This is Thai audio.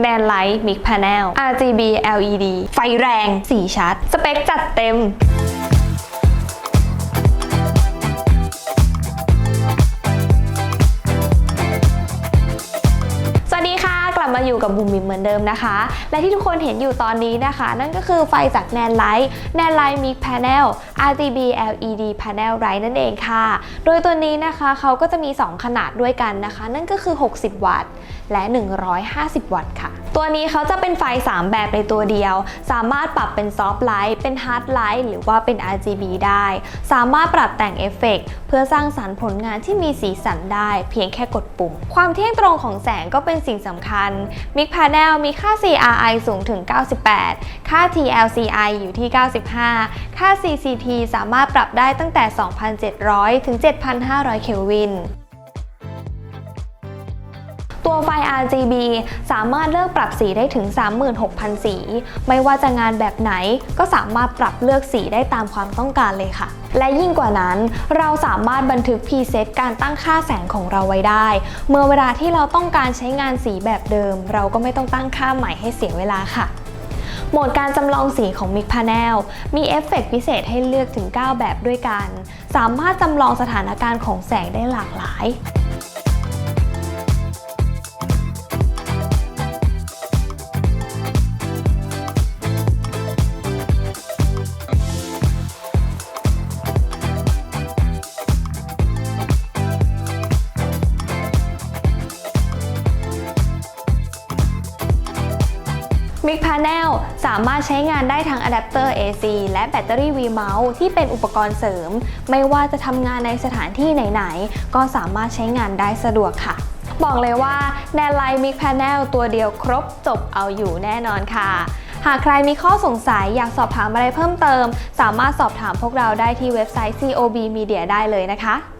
แบนไลท์มิกแพนล RGB LED ไฟแรง สีชัด สเปคจัดเต็ม มาอยู่กับบุมบิมเหมือนเดิมนะคะ และที่ทุกคนเห็นอยู่ตอนนี้นะคะ นั่นก็คือไฟจากแนนไลท์แนนไลท์มิกแพน e l RGB LED Panel Light นั่นเองค่ะ โดยตัวนี้นะคะเขาก็จะมี 2 ขนาดด้วยกันนะคะ นั่นก็คือ 60 วัตต์ และ 150 วัตต์ค่ะ ตัวนี้เขาจะเป็นไฟ 3 แบบในตัวเดียว สามารถปรับเป็นซอฟต์ไลท์เป็นฮาร์ดไลท์หรือว่าเป็น RGB ได้ สามารถปรับแต่งเอฟเฟกต์เพื่อสร้างสรรค์ผลงานที่มีสีสันได้ เพียงแค่กดปุ่ม ความเที่ยงตรงของแสงก็เป็นสิ่งสำคัญ Mic Panel มีค่า CRI สูงถึง 98 ค่า TLCI อยู่ที่ 95 ค่า CCT สามารถปรับได้ตั้งแต่ 2,700 ถึง 7,500 เคลวิน ตัวไฟ RGB สามารถเลือกปรับสีได้ถึง 36,000 สี ไม่ว่าจะงานแบบไหนก็สามารถปรับเลือกสีได้ตามความต้องการเลยค่ะ และยิ่งกว่านั้น เราสามารถบันทึกพรีเซตการตั้งค่าแสงของเราไว้ได้ เมื่อเวลาที่เราต้องการใช้งานสีแบบเดิม เราก็ไม่ต้องตั้งค่าใหม่ให้เสียเวลาค่ะโหมดการจำลองสีของ Mic Panel มีเอฟเฟกต์พิเศษให้เลือกถึง 9 แบบด้วยกัน สามารถจำลองสถานการณ์ของแสงได้หลากหลาย Mic Panel สามารถใช้งานได้ทั้งอะแดปเตอร์ AC และแบตเตอรี่ V Mount ที่เป็นอุปกรณ์เสริม ไม่ว่าจะทำงานในสถานที่ไหนๆ ก็สามารถใช้งานได้สะดวกค่ะ บอกเลยว่าแนไลท์ Mic Panel ตัวเดียวครบจบเอาอยู่แน่นอนค่ะ หากใครมีข้อสงสัยอยากสอบถามอะไรเพิ่มเติม สามารถสอบถามพวกเราได้ที่เว็บไซต์ COB Media ได้เลยนะคะ